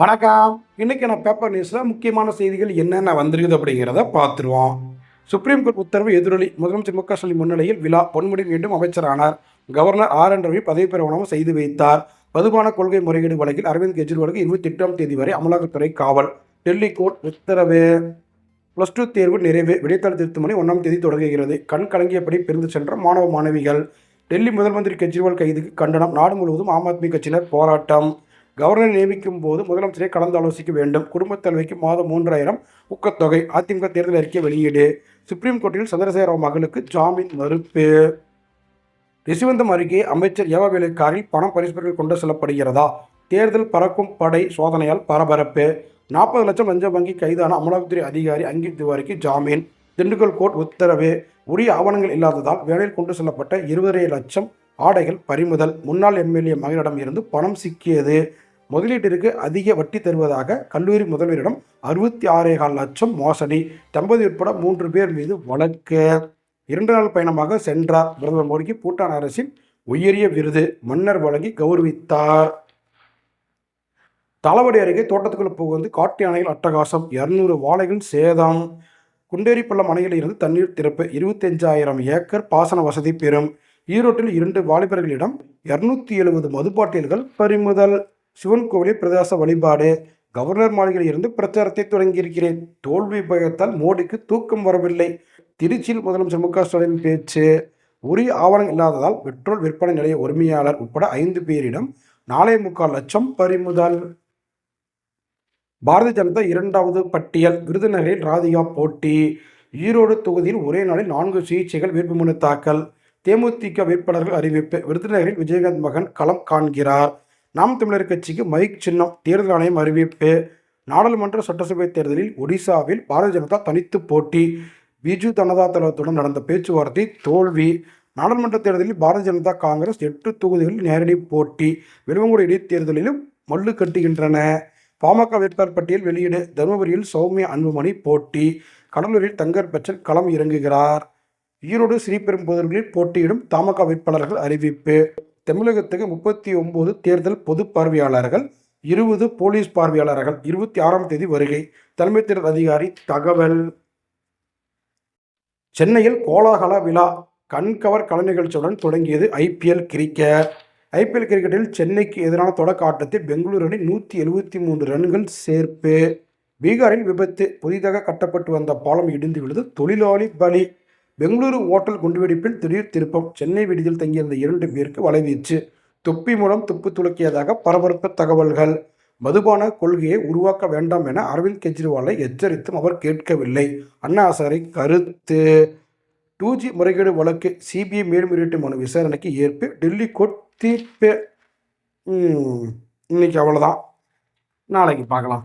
வணக்கம். இன்னைக்கு நான் பேப்பர் நியூஸில் முக்கியமான செய்திகள் என்னென்ன வந்திருக்குது அப்படிங்கிறத பார்த்துருவோம். சுப்ரீம் கோர்ட் உத்தரவு எதிரொலி. முதலமைச்சர் மு க ஸ்டாலின் முன்னிலையில் விழா. பொன்முடி மீண்டும் அமைச்சரானார். கவர்னர் ஆர் என் ரவி பதவி பிரமாணம் செய்து வைத்தார். மதுபான கொள்கை முறைகேடு வழக்கில் அரவிந்த் கெஜ்ரிவாலுக்கு இருபத்தி எட்டாம் தேதி வரை அமலாக்கத்துறை காவல். டெல்லி கோர்ட் உத்தரவு. ப்ளஸ் டூ தேர்வு நிறைவு. விடைத்தாள் திருத்த மணி ஒன்றாம் தேதி தொடங்குகிறது. கண் கலங்கியபடி பிரிந்து சென்ற மாணவ மாணவிகள். டெல்லி முதல் மந்திரி கெஜ்ரிவால் கைதுக்கு கண்டனம். நாடு முழுவதும் ஆம் ஆத்மி கட்சியினர் போராட்டம். கவர்னர் நியமிக்கும் போது முதலமைச்சரை கலந்து ஆலோசிக்க வேண்டும். குடும்பத் தலைவிக்கு மாதம் மூன்றாயிரம் ஊக்கத்தொகை. அதிமுக தேர்தல் அறிக்கை வெளியீடு. சுப்ரீம் கோர்ட்டில் சந்திரசேகர மகளுக்கு ஜாமீன் மறுப்பு. ரிசிவந்தம் அருகே அமைச்சர் ஏவவேலு காரில் பணம் பரிசுகள் கொண்டு செல்லப்படுகிறதா? தேர்தல் பறக்கும் படை சோதனையால் பரபரப்பு. நாற்பது லட்சம் லஞ்ச வங்கி கைதான அமலாக்கத்துறை அதிகாரி அங்கித் திவாரிக்கு ஜாமீன். திண்டுக்கல் கோர்ட் உத்தரவு. உரிய ஆவணங்கள் இல்லாததால் வேலையில் கொண்டு செல்லப்பட்ட இருபதரை லட்சம் ஆடைகள் பறிமுதல். முன்னாள் எம்எல்ஏ மகனிடம் இருந்து பணம் சிக்கியது. முதலீட்டிற்கு அதிக வட்டி தருவதாக கல்லூரி முதல்வரிடம் அறுபத்தி ஆறே கால் லட்சம் மோசடி. தம்பதி உட்பட மூன்று பேர் மீது வழக்கு. இரண்டு நாள் பயணமாக சென்றார் பிரதமர் மோடிக்கு பூட்டான் அரசின் உயரிய விருது மன்னர் வழங்கி கௌரவித்தார். தளவடி அருகே தோட்டத்துக்குள்ள புகுந்து காட்டு யானைகள் அட்டகாசம். இருநூறு வாழைகள் சேதம். குண்டேரிப்பள்ளம் அணையில் இருந்து தண்ணீர் திறப்பு. இருபத்தஞ்சாயிரம் ஏக்கர் பாசன வசதி பெறும். ஈரோட்டில் இரண்டு வாலிபர்களிடம் இருநூத்தி எழுபது மதுபாட்டில்கள் பறிமுதல். சிவன் கோவிலில் பிரதேச வழிபாடு. கவர்னர் மாளிகையில் இருந்து பிரச்சாரத்தை தொடங்கியிருக்கிறேன். தோல்வி பயத்தால் மோடிக்கு தூக்கம் வரவில்லை. திருச்சியில் முதலமைச்சர் மு க ஸ்டாலின் பேச்சு. உரிய ஆவணம் இல்லாததால் பெட்ரோல் விற்பனை நிலைய உரிமையாளர் உட்பட ஐந்து பேரிடம் நாலே முக்கால் லட்சம் பறிமுதல். பாரதிய ஜனதா இரண்டாவது பட்டியல் விருதுநகரில் ராதிகா போட்டி. ஈரோடு தொகுதியில் ஒரே நாளில் நான்கு சிகிச்சைகள் வேட்புமனு தாக்கல். தேமுதிக வேட்பாளர்கள் அறிவிப்பு விருதுநகரில் விஜயகாந்த் மகன் களம் காண்கிறார். நாம் தமிழர் கட்சிக்கு மைக் சின்னம் தேர்தல் ஆணையம் அறிவிப்பு. நாடாளுமன்ற சட்டசபை தேர்தலில் ஒடிசாவில் பாரதிய ஜனதா தனித்து போட்டி. பிஜு ஜனதா தளத்துடன் நடந்த பேச்சுவார்த்தை தோல்வி. நாடாளுமன்ற தேர்தலில் பாரதிய ஜனதா காங்கிரஸ் எட்டு தொகுதிகளில் நேரடி போட்டி. வெளிவங்குடி இடைத்தேர்தலிலும் மல்லு கட்டுகின்றன. பாமக வேட்பாளர் பட்டியல் வெளியீடு தருமபுரியில் சௌமியா அன்புமணி போட்டி. கடலூரில் தங்கர் பச்சன் களம் இறங்குகிறார். ஈரோடு ஸ்ரீபெரும்புதூரில் போட்டியிடும் தமாக வேட்பாளர்கள் அறிவிப்பு. தமிழகத்துக்கு முப்பத்தி ஒம்பது தேர்தல் பொது பார்வையாளர்கள் இருபது போலீஸ் பார்வையாளர்கள் இருபத்தி ஆறாம் தேதி வருகை. தலைமை தேர்தல் அதிகாரி தகவல். சென்னையில் கோலாகல விழா கண்கவர் கலை நிகழ்ச்சியுடன் தொடங்கியது ஐபிஎல் கிரிக்கெட். ஐபிஎல் கிரிக்கெட்டில் சென்னைக்கு எதிரான தொடக்க ஆட்டத்தில் பெங்களூரு அணி நூற்றி எழுபத்தி மூன்று ரன்கள் சேர்ப்பு. பீகாரில் விபத்து புதிதாக கட்டப்பட்டு வந்த பாலம் இடிந்து விழுது தொழிலாளி பலி. பெங்களூரு ஓட்டல் குண்டுவெடிப்பில் திடீர் திருப்பம். சென்னை விடுதியில் தங்கியிருந்த இரண்டு பேருக்கு வலைவீச்சு தொப்பி மூலம் துப்பு துளக்கியதாக பரபரப்பு தகவல்கள். மதுபான கொள்கையை உருவாக்க வேண்டாம் என அரவிந்த் கெஜ்ரிவாலை எச்சரித்தும் அவர் கேட்கவில்லை. அண்ணாசாரை கருத்து. டூ ஜி முறைகேடு வழக்கு சிபிஐ மேல்முறையீட்டு மனு விசாரணைக்கு ஏற்பு. டெல்லி கோர்ட் தீர்ப்பு. இன்னைக்கு அவ்வளோதான் நாளைக்கு பார்க்கலாம்.